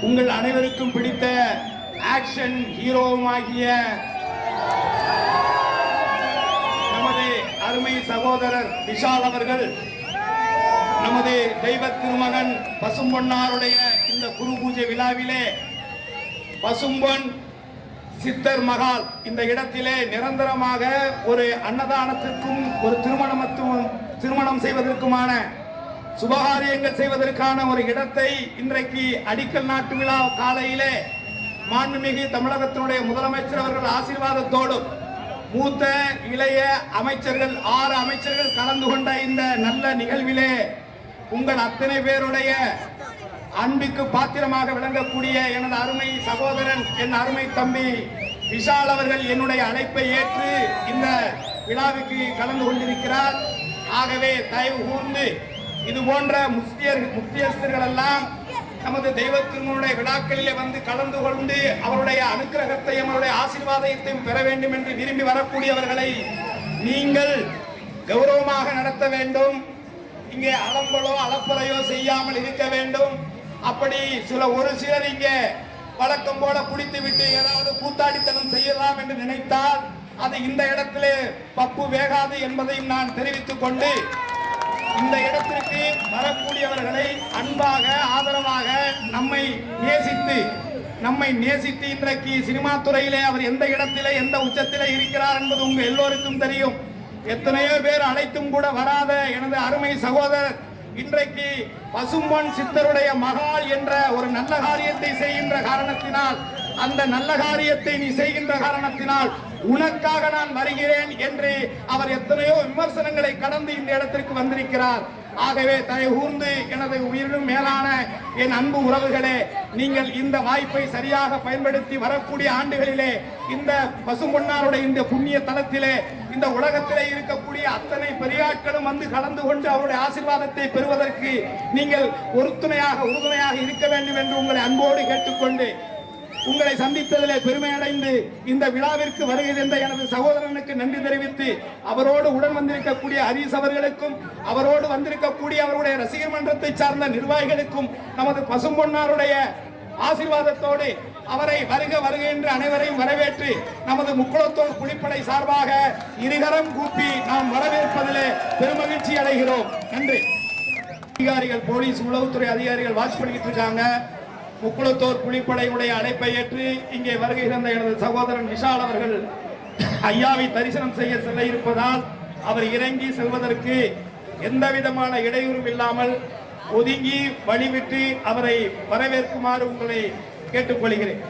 உங்கள் அனைவருக்கும் பிடித்த ஆக்ஷன் ஹீரோவுமாகிய நமது அருமை சகோதரர் விஷால் அவர்கள் நமது தெய்வ திருமகன் பசும்பொன்னாருடைய இந்த குரு பூஜை விழாவிலே பசும்பொன் சித்தர் மகால் இந்த இடத்திலே நிரந்தரமாக ஒரு அன்னதானத்திற்கும் ஒரு திருமணமத்துவம் திருமணம் செய்வதற்குமான சுபகாரியங்கள் செய்வதற்கான ஒரு இடத்தை இன்றைக்கு அடிக்கல் நாட்டு விழா காலையிலே மாண்புமிகு தமிழகத்தினுடைய முதலமைச்சர் அவர்கள் ஆசீர்வாதத்தோடும் மூத்த இளைய அமைச்சர்கள் ஆறு அமைச்சர்கள் கலந்து கொண்ட இந்த நல்ல நிகழ்விலே உங்கள் அத்தனை பேருடைய அன்பிற்கு பாத்திரமாக விளங்கக்கூடிய எனது அருமை சகோதரன் என் அருமை தம்பி விஷால் அவர்கள் என்னுடைய அழைப்பை ஏற்று இந்த விழாவுக்கு கலந்து கொண்டிருக்கிறார். ஆகவே தயவு கூர்ந்து இது போன்ற முஸ்தியர் முக்கியஸ்தர்கள் எல்லாம் நமது தெய்வத்தினுடைய விழாக்களிலே வந்து கலந்து கொண்டு அவருடைய அனுக்கிரகத்தையும் அவருடைய ஆசீர்வாதத்தையும் பெற வேண்டும் என்று விரும்பி வரக்கூடியவர்களை நீங்கள் கௌரவமாக நடத்த வேண்டும். இங்கே அலம்பலோ அலப்பறையோ செய்யாமல் இருக்க வேண்டும். அப்படி சில ஒரு சிலர் இங்கே வழக்கம் போல குடித்து விட்டு ஏதாவது கூத்தாடித்தனம் செய்யலாம் என்று நினைத்தால் அது இந்த இடத்திலே பப்பு வேகாது என்பதையும் நான் தெரிவித்துக் கொண்டு இந்த இடத்திற்கு வரக்கூடியவர்களை அன்பாக ஆதரவாக நம்மை நேசித்து நம்மை நேசித்து இன்றைக்கு சினிமா துறையிலே அவர் எந்த இடத்திலே எந்த உச்சத்திலே இருக்கிறார் என்பது உங்க எல்லோருக்கும் தெரியும். எத்தனையோ பேர் அழைத்தும் கூட வராத எனது அருமை சகோதரர் இன்றைக்கு பசும்பொன் சித்தருடைய மகால் என்ற ஒரு நல்ல காரியத்தை செய்கின்ற காரணத்தினால் அந்த நல்ல காரியத்தை நீ செய்கின்ற காரணத்தினால் உனக்காக நான் வருகிறேன் என்று அவர் எத்தனையோ விமர்சனங்களை கடந்து இந்த இடத்திற்கு வந்திருக்கிறார். ஆகவே தயவுகூர்ந்து எனது உயிரினும் மேலான என் அன்பு உறவுகளே நீங்கள் இந்த வாய்ப்பை சரியாக பயன்படுத்தி வரக்கூடிய ஆண்டுகளிலே இந்த பசும்பொன்னாருடைய இந்த புண்ணிய தலத்திலே இந்த உலகத்திலே இருக்கக்கூடிய அத்தனை பெரியாட்களும் வந்து கலந்து கொண்டு அவருடைய ஆசீர்வாதத்தை பெறுவதற்கு நீங்கள் ஒருத்துணையாக உறுதுணையாக இருக்க வேண்டும் என்று உங்களை அன்போடு கேட்டுக்கொண்டு உங்களை சந்தித்ததிலே பெருமை அடைந்து இந்த விழாவிற்கு வருகை தந்த எனது சகோதரனுக்கு நன்றி தெரிவித்து அவரோடு உடன் வந்திருக்கக்கூடிய ஹரீஸ் அவர்களுக்கும் அவரோடு வந்திருக்கக்கூடிய அவருடைய ரசிகர் மன்றத்தை சார்ந்த நிர்வாகிகளுக்கும் நமது பசும்பொன்னாருடைய ஆசீர்வாதத்தோடு அவரை வருக வருக என்று அனைவரையும் வரவேற்று நமது முக்குளத்தோர் புலிப்படை சார்பாக இருகரம் கூப்பி நாம் வரவேற்பதிலே பெருமகிழ்ச்சி அடைகிறோம். நன்றி. அதிகாரிகள் போலீஸ் உளவுத்துறை அதிகாரிகள் வாட்ச் பண்ணிக்கிட்டு இருக்காங்க. முக்குளத்தோர் புலிப்படையுடைய அழைப்பை ஏற்று இங்கே வருகை தந்த எனது சகோதரன் விஷால் அவர்கள் ஐயாவை தரிசனம் செய்ய செல்ல இருப்பதால் அவர் இறங்கி செல்வதற்கு எந்த விதமான இடையூறும் இல்லாமல் ஒதுங்கி வழிவிட்டு அவரை வரவேற்குமாறு உங்களை கேட்டுக்கொள்கிறேன்.